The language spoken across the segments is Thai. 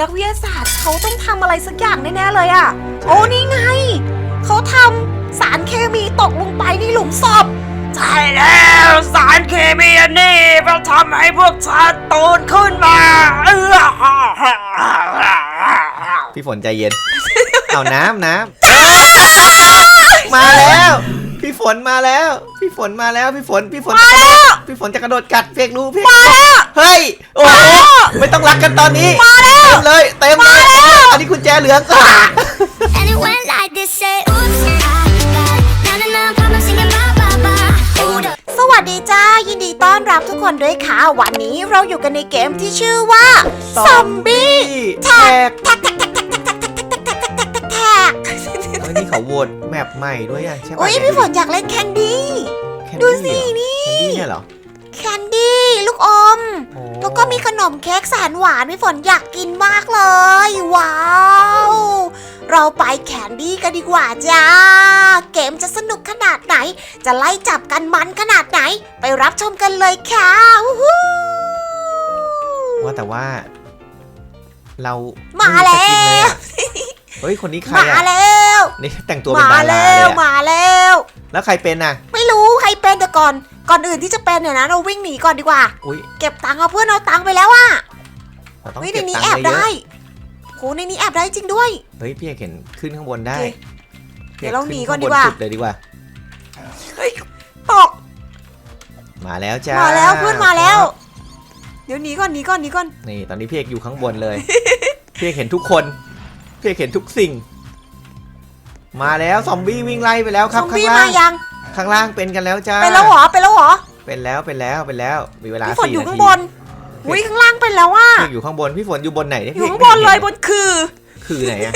นักวิทยาศาสตร์เขาต้องทำอะไรสักอย่างแน่ๆเลยอะโอ้นี่ไง เขาทำสารเคมีตกลงไปในหลุมศพ ใช่แล้วสารเคมีอันนี้มันทำให้พวกฉันตูนขึ้นมาเออพี่ฝนใจเย็น เอาน้ำน้ำมาแล้วพี่ฝ นมาแล้ว พี่ฝนมาแล้ว พี่ฝน พี่ฝนมาแล้วพี่ฝนจะกระโดดกัดเพกรู้เพกมาแล้วเฮ้ย โอ้โหไม่ต้องรักกันตอนนี้ มาแล้ว เต็มเลย เต็มเลย อันนี้กุญแจเหลืองอะ And it went like this, say, oops, I got na na na, problem singing ba ba ba. Hold up. สวัสดีจ้า ยินดีต้อนรับทุกคนด้วยค่ะ วันนี้เราอยู่กันในเกมที่ชื่อว่าซอมบี้แท็กแท็กแท็กแท็กแท็กแท็กแท็กแท็ก เฮ้ยนี่เขาโหวตแมปใหม่ด้วยอะใช่ปะอุ้ยพี่ฝนอยากเล่นแคนดี้ แคนดูดี้สิเหรอนี่ แคนดี้เนี่ยเหรอ แคนดี้ลูกอม โอ้แล้วก็มีขนมเค้กแสนหวานพี่ฝนอยากกินมากเลย ว้าว เราไปแคนดี้กันดีกว่าจ้า เกมจะสนุกขนาดไหน จะไล่จับกันมันขนาดไหน ไปรับชมกันเลยค่ะวู้ฮู้ ว่าแต่ว่า เรามาไสแล้กินเลยวอะ เฮ้ยคนนี้ใครมาอะแล้วนี่แต่งตัวเป็นมาดาราเลแล้ยวอะมาแล้ว แล้วใครเป็นอะไม่รู้ใครเป็นแต่ก่อน ก่อนอื่นที่จะเป็นเนี่ยนะเราวิ่งหนีก่อนดีกว่า อุ้ยเก็บตังค์เอาเพื่อนเอาตังค์ไปแล้วอะเราต้องเฮ้ยในเก็บนี้ตังแอค์บเยได้อะโหในนี้แอบได้จริงด้วย ๆเฮ้ยพี่เอกเห็นขึ้นข้างบนได้โอเคเดี๋ยวเราหนีพี่ก่อนขึ้ดีกว่าข้งบสุเลยดีกว่า เฮ้ยตกมาแล้วจ้ามามาแล้วเพื่อนมาแล้ว เดี๋ยวหนีก่อนหนีก่อนหนีก่อนนี่ตอนนี้พี่เอกอยู่ข้างบนเลย พี่เอกเห็นทุกคน พี่เอกเห็นทุกสิ่ง มาแล้วซอมบี้วิ่งไล่ไปแล้วซครับอมข้างบี้ล่ามางยังข้างล่างเป็นกันแล้วจ้าเป็นแล้วเหรอเป็นแล้วเหรอเป็นแล้วเป็นแล้วเป็นแล้วมีเวลาพี่ฝนสี่อยู่นาข้างทีบนอุ้ยข้างล่างเป็นแล้วว่าพี่เอกอยู่ข้างบนพี่ฝนอยู่บนไหนเนี่ยอยู่พี่ข้างกบไม่นห็เลยบนคือ คือไหนอะ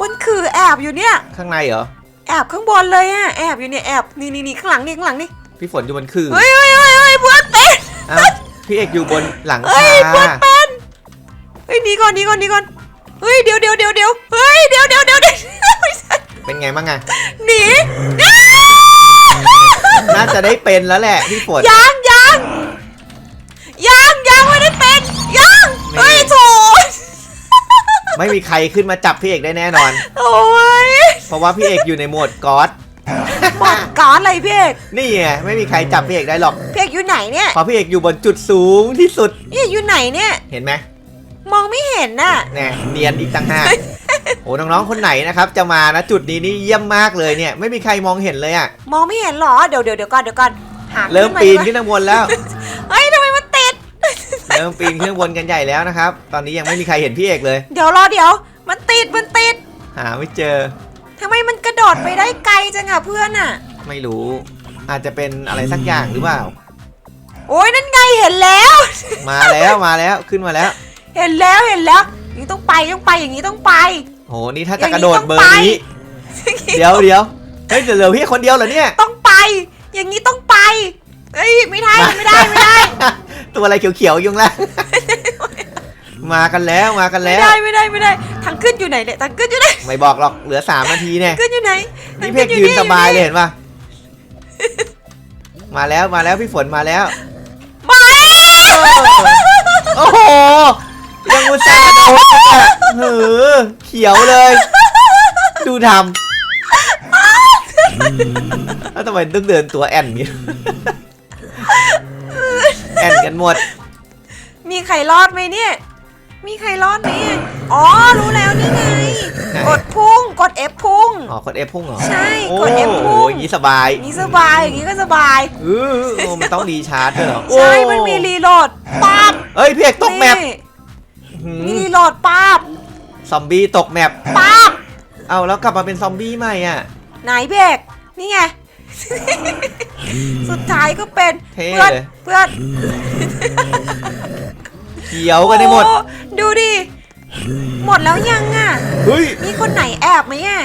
บนคือแอบอยู่เนี่ยข้างในเหรอแอบข้างบนเลยอะแอบอยู่เนี่ยแอบนี่นี่นี่ข้างหลังนี่ข้างหลังนี่พี่ฝนอยู่บนคือเฮ้ยเฮ้ยเฮ้ยเฮ้ยเพื่อนเป็น อ้าวพี่เอกอยู่บนหลังเฮ้คายเพื่อนเป็นเฮ้ยหนีก่อนหนีก่อนหนีก่อน เฮ้ยเดี๋ยวเดี๋ยวเดี๋ยวเดี๋ยวเฮ้ยเดี๋ยวเดี๋ยวเดี๋ยวเดี๋ยวไม่ใช่เป็นไงบ้างอะหนีน่าจะได้เป็นแล้วแหละพี่ฝนยังยังยังยังไม่ได้เป็นยังนี่เฮ้ยโถไม่มีใครขึ้นมาจับพี่เอกได้แน่นอน โอ้ยเพราะว่าพี่เอกอยู่ในโหมดกอดบอกก่อนเลยพี่เอกนี่ไงไม่มีใครจับพี่เอกได้หรอกพี่เอกอยู่ไหนเนี่ยเพราะพี่เอกอยู่บนจุดสูงที่สุดพี่เอกอยู่ไหนเนี่ยเห็นไหม มองไม่เห็นน่ะ แน่เนียนอีกต่างหากโอ้น้องๆคนไหนนะครับ จะมานะจุดนี้นี่เยี่ยมมากเลยเนี่ยไม่มีใครมองเห็นเลยอะมองไม่เห็นเหรอ เดี๋ยวเดี๋ยวเดี๋ยวก่อนเดี๋ยวก่อนหาเริ่มขึ้าปีนดีกว่าขึ้นข้างบนแล้ว เฮ้ยทำไมมันติด เริ่มปีนขึ้นข้างบนกันใหญ่แล้วนะครับ ตอนนี้ยังไม่มีใครเห็นพี่เอกเลย เดี๋ยวรอเดี๋ยว มันติดมันติด หาไม่เจอทำไมมันกระโดดไปได้ไกลจังอะเพื่อนอะไม่รู้อาจจะเป็นอะไรสักอย่างหรือเปล่า โอ้ยนั่นไงเห็นแล้ว มาแล้วมาแล้วขึ้นมาแล้ว เห็นแล้วเห็นแล้วอย่างนี้ต้องไปต้องไปอย่างนี้ต้องไป โหนี่ถ้าจะกระโดดเบอร์อย่างนี้นี้ เดี๋ยวเดี๋ยวเฮ้ยเดี๋ยวเหลือพี่คนเดียวเหรอเนี่ย ต้องไป อย่างนี้ต้องไปเอ้ยไม่ได้ไม่ได้ไม่ได้ ตัวอะไรเขียวๆอยุงล่างมากันแล้วมากันไม่แล้วได้ไม่ได้ไม่ได้ทางขึ้นอยู่ไหนเนี่ยทางขึ้นอยู่ไหนไม่บอกหรอกเหลือสามนาทีเนี่ยขึ้นอยู่ไหนนี่เพกยืนสบายเลยเห็นปะมาแล้วมาแล้วพี่ฝนมาแล้วมาแล้ว ดูทำแล้วทำไมต้องเดินตัวแอนอย่างนี้แอนกันหมด มีใครรอดไหมเนี่ย มีใครรอดไหมอะอ๋อ รู้แล้วนี่ไง ไหน กดพุ่ง กด F พุ่ง อ๋อกดเอฟพุ่งเหรอใช่โอ้กด F โหพุ่งอย่างนี้สบายอย่างนี้สบาย อย่างนี้ก็สบาย เออโอ้มันต้องรีชาร์จด้วยเหรอใช่ โอ้มันมีรีโหลดปั๊บเอ้ยพี่เอกตกแมปนี่หืมมีรีโหลดปั๊บซอมบี้ตกแมปปั๊บ เอาแล้วกลับมาเป็นซอมบี้ใหม่อะ ไหนเบกนี่ไง สุดท้ายก็เป็นเท่เพื่อนเลย เพื่อนเขียวกันได้หมด โอ้ดูดิ หมดแล้วยังอะ เฮ้ย มีคนไหนแอบไหมอะ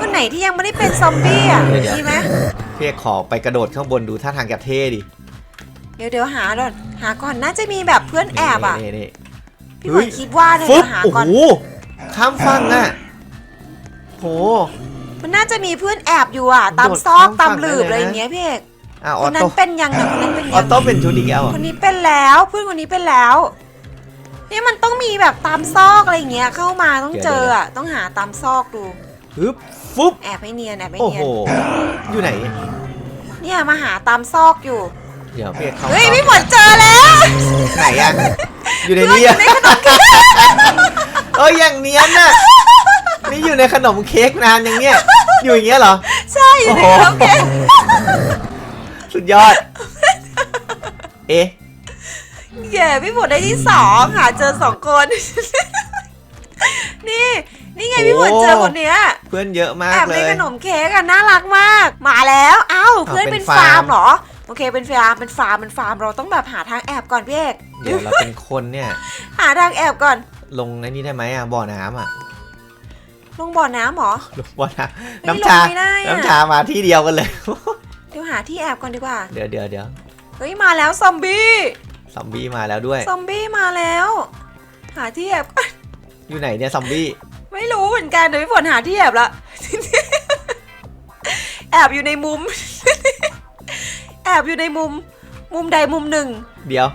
คนไหนที่ยังไม่ได้เป็นซอมบี้อะ เดี๋ยว มีไหมพี่เอกขอไปกระโดดข้างบนดูท่าทางจะเท่ดิเดี๋ยวเดี๋ยวหาก่อน หาก่อนน่าจะมีแบบเพื่อนแอบอะ นี่นี่พี่เฮ้ฝนยคิดว่าเนี่ยฟึบเดี๋ยวหาโอ้ก่อน โหข้ามฝั่งอะโห มันน่าจะมีเพื่อนแอบอยู่อะ ตามโดดซอกข้ามตามฝั่งหลืบได้เลยนะอะไรอย่างเงี้ยพี่เอกอะอคอนนั้โต้นเป็นยังนะคนนั้นเป็นออยัง โต้เป็นชุดอีกแล้วเหรคอะนนี้เป็นแล้วเพื่อนคนนี้เป็นแล้ว นี่มันต้องมีแบบตามซอกอะไรอย่างเงี้ยเข้ามาต้องเจออะต้องหาตามซอกดู ฮึบฟุบแอบให้เนียนแอบให้โอ้เนีโห ยนอยู่ไหน เนี่ยมาหาตามซอกอยู่เดี๋ยวพี่เอกเข้าเฮ้ยเข้าพี่ฝนเจอแล้วไหนอะอยู่ในนี้อะเอ้ยอย่างเนียนน่ะ นี่อยู่ในขนมเค้กนานอย่างเงี้ยอยู่อย่างเงี้ยเหรอ ใช่อยู่ในโอ้โหโอเคสุดยอด เอ๊ะเย่พี่ฝนได้ที่สองหาเจอสองคน นี่นี่ไงพี่ฝนเจอคนเนี้ย เพื่อนเยอะมาแอกบเลในยขนมเค้กอะน่ารักมาก มาแล้วเอ้าเพื่อนเป็เป็นนฟาฟาร์ร์มมเหรอโอเคเป็นฟาร์มเป็นฟาร์มเป็นฟาร์มเราต้องแบบหาทางแอบก่อนพี่เอกเดี๋ยวเราเป็นคนเนี่ย หาทางแอบก่อน ลงในนี้ได้ไหมอะบ่อน้ำอะ ลงบ่อน้ำเหรอ ลงบ่อน้เฮ้ยำน้ำชาลงไม่ได้อะน้ำชามาที่เดียวกันเลย เดี๋ยวหาที่แอบก่อนดีกว่า เดี๋ยวเดี๋ยวเดี๋ยวเฮ้ยมาแล้วซอมบี้ซอมบี้มาแล้วด้วย ซอมบี้มาแล้ว หาที่แอบก่อนอยู่ไหนเนี่ยซอมบี้ ไม่รู้เหมือนกันเดี๋ยวพี่ฝนหาที่แอบละ แอบอยู่ในมุม แอบอยู่ในมุม มุมใดมุมหนึ่ง เดี๋ยว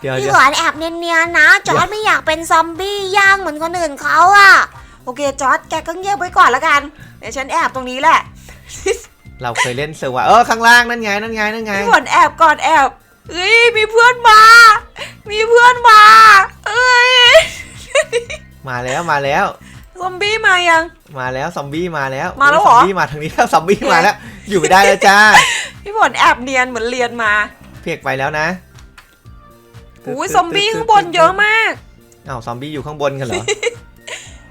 เดี๋ยวพี่เดี๋ยวฝนแอบเนียนๆนะจอร์ดไม่อยากเป็นซอมบี้ย่างเหมือนคนอื่นเขาอะ โอเคจอร์ดแกก็เงียบไว้ก่อนละกันเดี๋ยวฉันแอบตรงนี้แหละเราเคยเล่นเซอร์วะเออข้างล่างนั่นไงนั่นไงนั่นไงพี่ฝนแอบก่อนแอบเอ้ยมีเพื่อนมา มีเพื่อนมาเอ้ยมาแล้วมาแล้วซอมบี้มายัง มาแล้วซอมบี้มาแล้วมาแล้วเหรอซอมบี้มาทางนี้แล้วซอมบี้มาแล้ว อยู่ไม่ได้แล้วจ้าพี่ฝนแอบเนียนเหมือนเรียนมา เพียกไปแล้วนะอุ้ยซอมบี้ข้างบนเยอะมากอ้าวซอมบี้อยู่ข้างบนกันเหรอ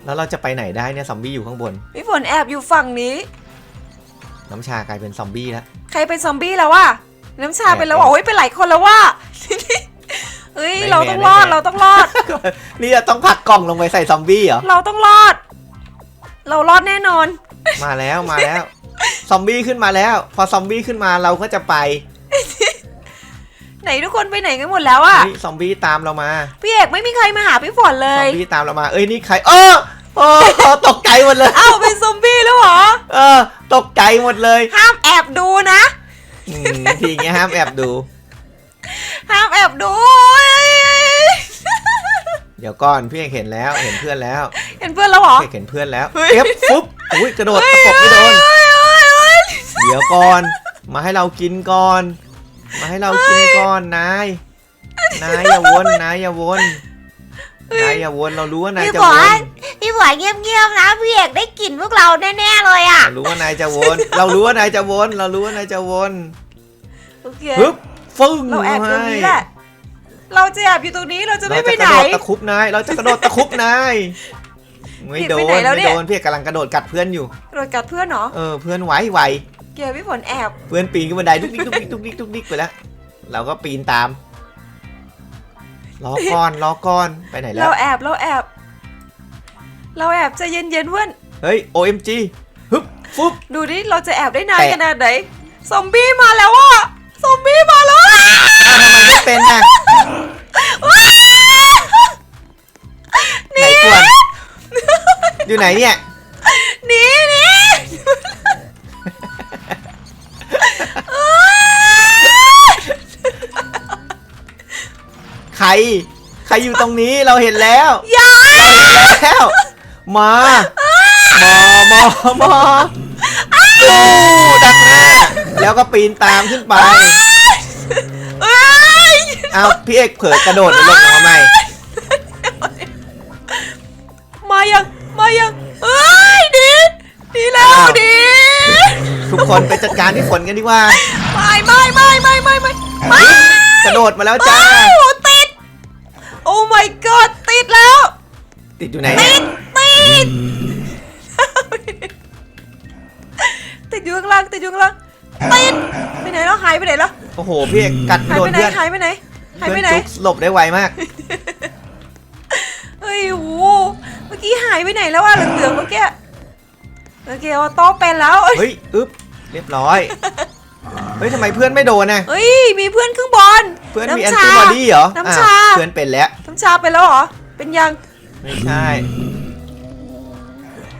แล้วเราจะไปไหนได้เนี่ยซอมบี้อยู่ข้างบน พี่ฝนแอบอยู่ฝั่งนี้ น้ำชากลายเป็นซอมบี้แล้ว ใครเป็นซอมบี้แล้ววะน้ำชาแอบเป็นแล้ววะโอ้ยเป็นหลายคนแล้วว่ะเฮ้ยไม่เราต้องแน่รอดไม่แน่เราต้องรอด นี่จะต้องผลักกล่องลงไปใส่ซอมบี้เหรอ เราต้องรอด เรารอดแน่นอน มาแล้วมาแล้ว ซอมบี้ขึ้นมาแล้ว พอซอมบี้ขึ้นมาเราก็จะไป ไหนทุกคนไปไหนกันหมดแล้วอะเฮ้ยซอมบี้ตามเรามา พี่เอกไม่มีใครมาหาพี่ฝนเลซยอมบี้ตามเรามา เอ้ยนี่ใคร เออ โอ้ตกใจหมดเลย เอ้าเป็นซอมบี้แล้วเหรอ เออ ตกใจหมดเลยห้ามแอบดูนะ อืมทีเงี้ยห้ามแอบดู ห้ามแอบดู เดี๋ยวก่อนพี่เอกเห็นแล้วเห็นเพื่อนแล้วเห็นเพื่อนแล้วเหรอ พี่เอกเห็นเพื่อนแล้วเฮ้ย เอฟฟุบอุ้ยกระโดดตะปบไม่โดน เฮ้ยเฮ้ยเฮ้ยเดี๋ยวก่อน มาให้เรากินก่อน มาให้เรากินก่อนนายนายอย่าวนนายอย่าวนนายอย่าวนเรารู้ว่านายพี่จะฝวนน พี่ฝนเงียบๆนะพี่เอกได้กลิ่นพวกเราแน่ๆเลยอะเรารู้ว่านายจะวน เรารู้ว่านายจะวน เรารู้ว่านายจะวนโอเคฮึบฟึ่งเราแอบตรงนี้แหละเราจะแอบอยู่ตรงนี้เราจะเราไม่ไปจะกไหนระโดดตะครุบนายเราจะกระโดดตะครุบนายไม่โดผินดไปไหนแล้วเนี่ไม่ยโดนพี่เอกกำลังกระโดดกัดเพื่อนอยู่โดนกัดเพื่อนเหรอเออเพื่อนไหวไหวเกี่ยวพี่ฝนแอบเพื่อนปีนขึ้นบันไดดุกดิกดุกดิกดุกดิกดุกดิกไปแล้วเราก็ปีนตามรอก่อนรอก่อนไปไหนแล้เราวแอบเราแอบ เราแอบใจเย็นๆเพื่อนเฮ้ย OMG ฮึบฟุบดูดิเราจะแอบได้นานแตะขนาดไหนซอมบี้มาแล้วอะซอมบี้มาแล้วอะอ้าวทำไมไม่เป็นน่ะไหนส่วนอยู่ไหนเนี่ย หนีหนีใคร ใครอยู่ตรงนี้เราเห็นแล้ว อย่า เราเห็นแล้ว มา มา มา มาดูดักหน้า แล้วก็ปีนตามขึ้นไป เอ้ยเอาพี่เอกเผลอกระโดดไปลงมาใหม่ มายังมายังเอ้ยดีดีแล้วอ้าว ดีทุกคนไปจัดการที่ฝนกันดีกว่า ไม่ไม่ไม่ไม่ไม่ไม่ไม่กระโดดมาแล้วจ้าโอ้ติด โอ้ my god ติดแล้ว ติดอยู่ไหนเนี่ย ติด ติดอยู่ข้างล่างติดอยู่ข้างล่างติดไปไหนแล้วหายไปไหนแล้วโอ้โหพี่เอกกัดไปหายโดไปนไหนเพื่อนหายไปไหนหายไปเพื่อนไหน จุกหลบได้ไวมาก เฮ้ยโหเมื่อกี้หายไปไหนแล้วอะเหลืองๆเมื่อกี้โอเคออโต้เป็นแล้วเอ้ยเฮ้ยอึ๊บเรียบร้อย เฮ้ยทำไมเพื่อนไม่โดนน่ะเฮ้ยมีเพื่อนข้างบน เพื่อนมีแอนน้ำชาติบอดีเหรอน้ำชา อะเพื่อนเป็นแล้วน้ำชาไปแล้วเหรอเป็นยังไม่ใช่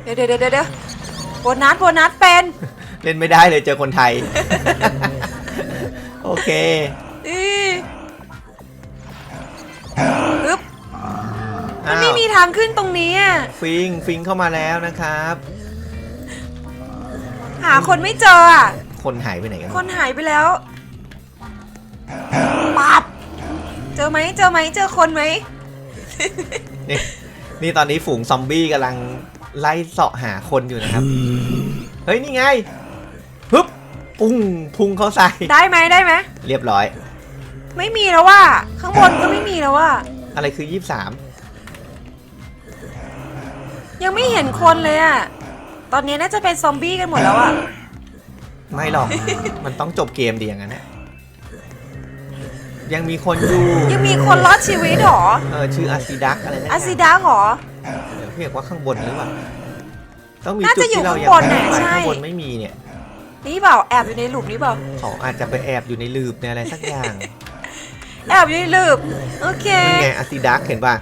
เดี๋ยวเดี๋ยวเดี๋ยวเดี๋ยวโบนัสโบนัสเป็นเล่นไม่ได้เลยเจอคนไทย โอเคอีฮึบมันไม่มีทางขึ้นตรงนี้อะฟิงฟิงเข้ามาแล้วนะครับ หาคนไม่เจออะคนหายไปไหนกันคนหายไปแล้วปับเจอไหมเจอไหมเจอคนไหมนี่นี่ตอนนี้ฝูงซอมบี้กำลัง ไล่เสาะหาคนอยู่นะครับ เฮ้ย นี่ไงฮึบปุ้งพุ่งเข้าใส่ ได้ไหมได้ไหมเรียบร้อย ไม่มีแล้วว่า ข้างบนก็ไม่มีแล้วว่า อะไรคือ23ยังไม่เห็นคนเลยอะตอนนี้น่าจะเป็นซอมบี้กันหมดแล้วอะไม่หรอก มันต้องจบเกมดีอย่างนั้นนะยังมีคนอยู่ ยังมีคนรอดชีวิตเหรอ เออ ชื่ออาซิดักอะไรนะอาซิดาเหรอ เดี๋ยวเรียกว่าข้างบนหรือเปล่าต้องมีน่าจุดจะอยู่ที่เรายังข้างบนไม่น่ะไปใช่ข้างบนไม่มีเนี่ย นี่เปล่าแอบอยู่ในหลุมนี่เปล่าเขาอาจจะไปแอบอยู่ในลืบในอะไรสักอย่าง แอบอยู่ในหลืบโอเคนี่ไงอาซิดักเห็นป่ะ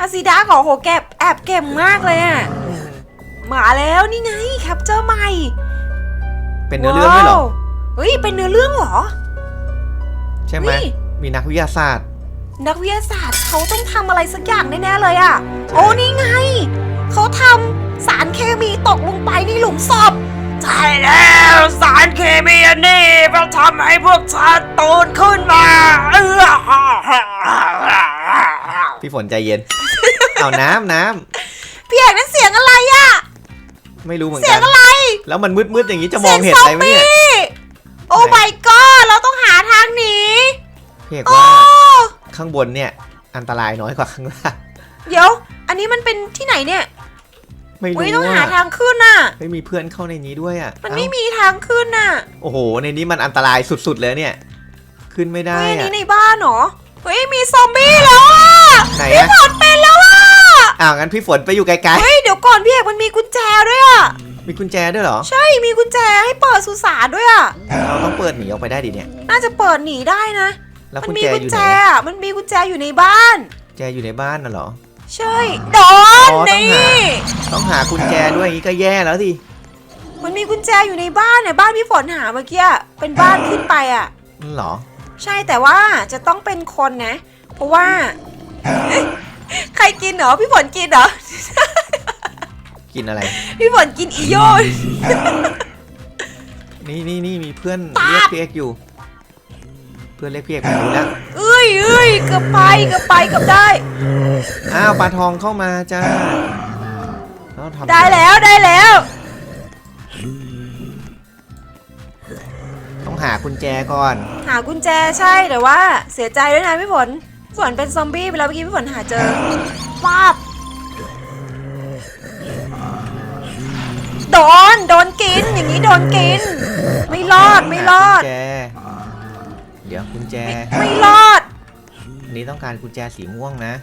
อาซิดาขอโหแก็บแอบเก่งมากเลยอะมาแล้วนี่ไงแคปเจอร์ใหม่ เป็นเนื้อเรื่องด้วยเหรอว้าวเฮ้ยเป็นเนื้อเรื่องเหรอ ใช่ไหมเฮ้ยมีนักวิทยาศาสตร์ นักวิทยาศาสตร์เขาต้องทำอะไรสักอย่างแน่ๆเลยอะใช่โอ้นี่ไง เขาทำสารเคมีตกลงไปในหลุมศพ ใช่แล้วสารเคมีอันนี้มาทำให้พวกฉันตูนขึ้นมาเออพี่ฝนใจเย็น เอาน้ำน้ำพี่เอกนั่นเสียงอะไรอะไม่รู้เหมือนเสียกังน อะไร แล้วมันมืดๆอย่างนี้จะมองเห็นสีอะไรยไหมเนี่ยซอบี้โอ้ my god เราต้องหาทางหนี พี่เอกโอ้ว่า ข้างบนเนี่ยอันตรายน้อยกว่าข้างล่างเดี๋ยว อันนี้มันเป็นที่ไหนเนี่ยไม่รู้อุ้ยต้องหาว่าทางขึ้นน่ะ ไม่มีเพื่อนเข้าในนี้ด้วยอะมันเอ้าไม่มีทางขึ้นน่ะ โอ้โห ในนี้มันอันตรายสุดๆเลยเนี่ย ขึ้นไม่ได้เฮ้ยอันอะนี้ในบ้านเหรอ เฮ้ยมีซอมบี้แล้วอะไหนพี่อะฝนเป็นแล้วอะอ้าวงั้นพี่ฝนไปอยู่ไกลเฮ้ยเดี๋ยวก่อนพี่เอกมันมีกุญแจด้วยอะๆมีกุญแจด้วยเหรอ ใช่มีกุญแจให้เปิดสุสานด้วยอะเราต้องเปิดหนีออกไปได้ดิเนี่ย น่าจะเปิดหนีได้นะ แล้วมักุญมีแจกุอญยู่แจไหนอะอะมันมีกุญแจอยู่ในบ้านกุญแจอยู่ในบ้านน่ะเหรอ ใช่โดนอ๋อต้องนี่หา ต้องหากุญแจด้วยอย่างนี้ก็แย่แล้วดิมันมีกุญแจอยู่ในบ้านเนี่ยบ้านพี่ฝนหาเมื่อกี้อะเป็นบ้านขึ้นไปอะ นั่นเหรอ ใช่แต่ว่าจะต้องเป็นคนนะ เพราะว่า ใครกินเหรอพี่ฝนกินเหรอ กินอะไร พี่ฝนกินอีโยนี่นี่นี่มีเพื่อนตาเรียกพี่เอกอยู่ เพื่อนเรียกพี่เอกมาดูแล้วเอ้ยเอ้ยเกือบไปเกือบไปเกือบได้ อ้าวปลาทองเข้ามาจ้าเราทำได้แล้วได้แล้ว ต้องหากุญแจก่อน หากุญแจใช่แต่ว่าเสียใจด้วยนะพี่ฝนพี่ฝนเป็นซอมบี้ไปแล้วเมื่อกี้พี่ฝนหาเจอป้าบโดนโดนกินอย่างนี้โดนกิน ไม่รอดไม่รอด กุญแจเดี๋ยวกุ ญแจ ไม่รอด อันนี้ต้องการกุญแจสีม่วงนะ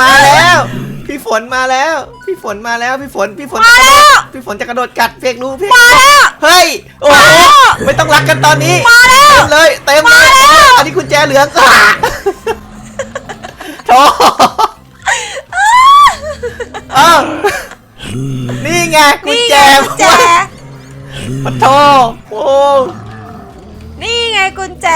มาแล้ว พี่ฝนมาแล้ว พี่ฝนมาแล้ว พี่ฝน พี่ฝนมาแล้วพี่ฝนจะกระโดดกัดเพกรู้พี่มาแล้วเฮ้ย โอ้โหไม่ต้องรักกันตอนนี้ มาแล้วเต็มเลย เต็มเลยมาแล้วอันนี้กุญแจเหลืองอะโธ่เอ้านี่ไงกุญนี่แจไงกุญแจ ปะโทโอ้นี่ไงกุญแจ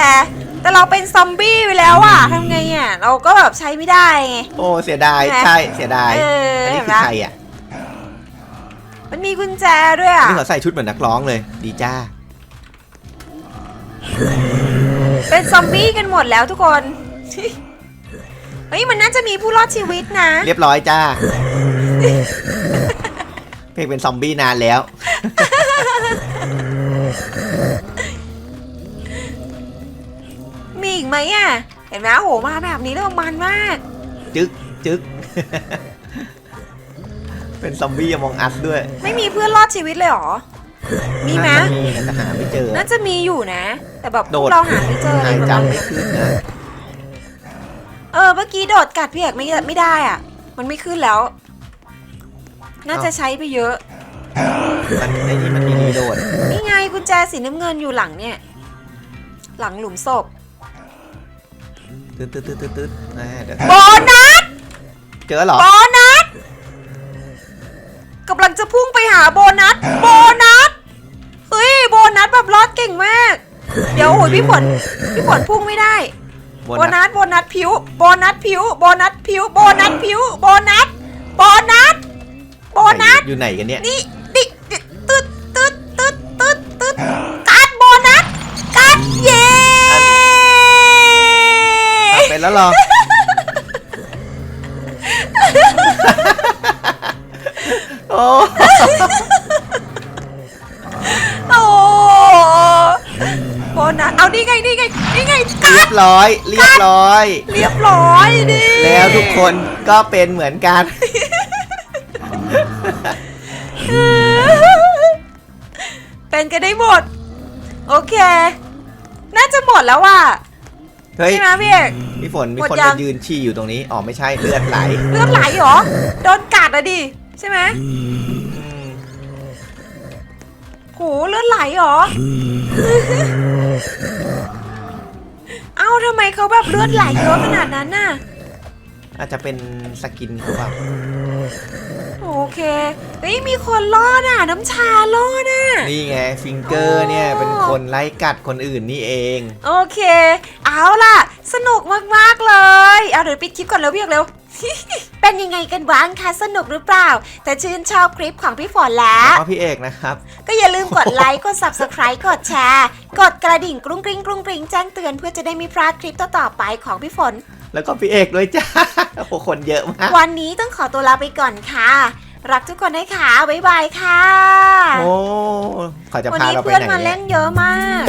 แต่เราเป็นซอมบี้ไปแล้วอะทำไงอะเราก็แบบใช้ไม่ได้ไง โอ้เสียดายใช่ไหมใช่เสียดายเอออัอันนี้เห็นคือปะ ใครอะมันมีกุญแจด้วยอะ นี่เขาใส่ชุดเหมือนนักร้องเลย ดีจ้าเป็นซอมบี้กันหมดแล้วทุกคน เฮ้ยมันน่าจะมีผู้รอดชีวิตนะ เรียบร้อยจ้า เพลงเป็นซอมบี้นานแล้ว มีอีกไหมอะ เห็นไหมโอ้โหมาแบบนี้แล้วมันมาก จึ๊กจึ๊กเป็นซอมบี้มองอัสด้วย ไม่มีเพื่อนรอดชีวิตเลยเหรอ มีไหมน่าจะมีนะแต่หาไม่เจอ น่าจะมีอยู่นะ แต่แบบพโดวกดเราหาไม่เจอเลหายยประมาณจำไม่เนี้ยขึ้นนะเออเมื่อกี้โดดกัดพี่เอกไม่ไม่ได้อะ มันไม่ขึ้นแล้ว น่าจะใช้ไปเยอะ มันในนี้มันมีรีโดดนี่ไงกุญแจสีน้ำเงินอยู่หลังเนี่ย หลังหลุมศพตึ๊ดตึ๊ดตึ๊ดตึ๊ดตึ๊ดอ่าเดี๋ยวโบนัสเจอเหรอโบนัสกำลังจะพุ่งไปหาโบนัสโบนัสเฮ้ยโบนัสแบบรอดเก่งมาก เดี๋ยวโอ้ยพี่ฝนพี่ฝนพุ่งไม่ได้โบโบนัสนัสโบนัสผิวโบนัสผิวโบนัสผิวโบนัสผิวโบนัสโบนัสโบ นัส อยู่ไหนกันเนี่ยนี่นี่นี่ตึ๊ดตึ๊ดตึ๊ดตึ๊ดตึ๊ดการ์ดโบนัสการ์ดเย้เป็นแล้วเหรอ โอ้โอ้โบนัสเอานี่ไงนี่ไงนี่ไงกาเรีร์ยดบร้อย เรียบร้อย เรียบร้อยดิแล้วทุกคนก็เป็นเหมือนกัน เป็นกันได้หมด โอเค น่าจะหมดแล้วว่ะเฮ้ยใช่ไหมพี่เอกพี่ฝนมีหมดคนยัมางยืนฉี่อยู่ตรงนี้อ๋อไม่ใช่เลือดไหลเลือดไหลเหรอ โดนกัดอะดิ ใช่ไหมอืมโหเลือดไหลเหรอ เอ้าทำไมเขาแบบเลือดไหลเยอะขนาดนั้นน่ะ อาจจะเป็นสกินหรือเปล่าโอเคเฮ้ยมีคนรอดอะ น้ำชารอดอะ นี่ไงฟิงเกอร์เนี่ย เป็นคนไล่กัดคนอื่นนี่เอง โอเค เอาล่ะ สนุกมากๆเลย เอาเดี๋ยวปิดคลิปก่อนเร็วพี่เอกเร็ว เป็นยังไงกันบ้างคะ สนุกหรือเปล่า แต่ชื่นชอบคลิปของพี่ฝนแล้แล้ว วก็พี่เอกนะครับ ก็อย่าลืมกดไลค์ กด subscribe กดแชร์ กดกระดิ่งกรุ้งกริ้งกรุ้งกริ้งแจ้งเตือนเพื่อจะได้ไม่พลาดคลิปต่อๆไปของพี่ฝน แล้วก็พี่เอกด้วยจ้าโอ้โหคนเยอะมาก วันนี้ต้องขอตัวลาไปก่อนค่ะ รักทุกคนนะคะบ๊ายบายค่ะ โอ้เขาจะวันพานี้เราไปเพื่อนไหนมาเนี่เล่ยนเยอะมาก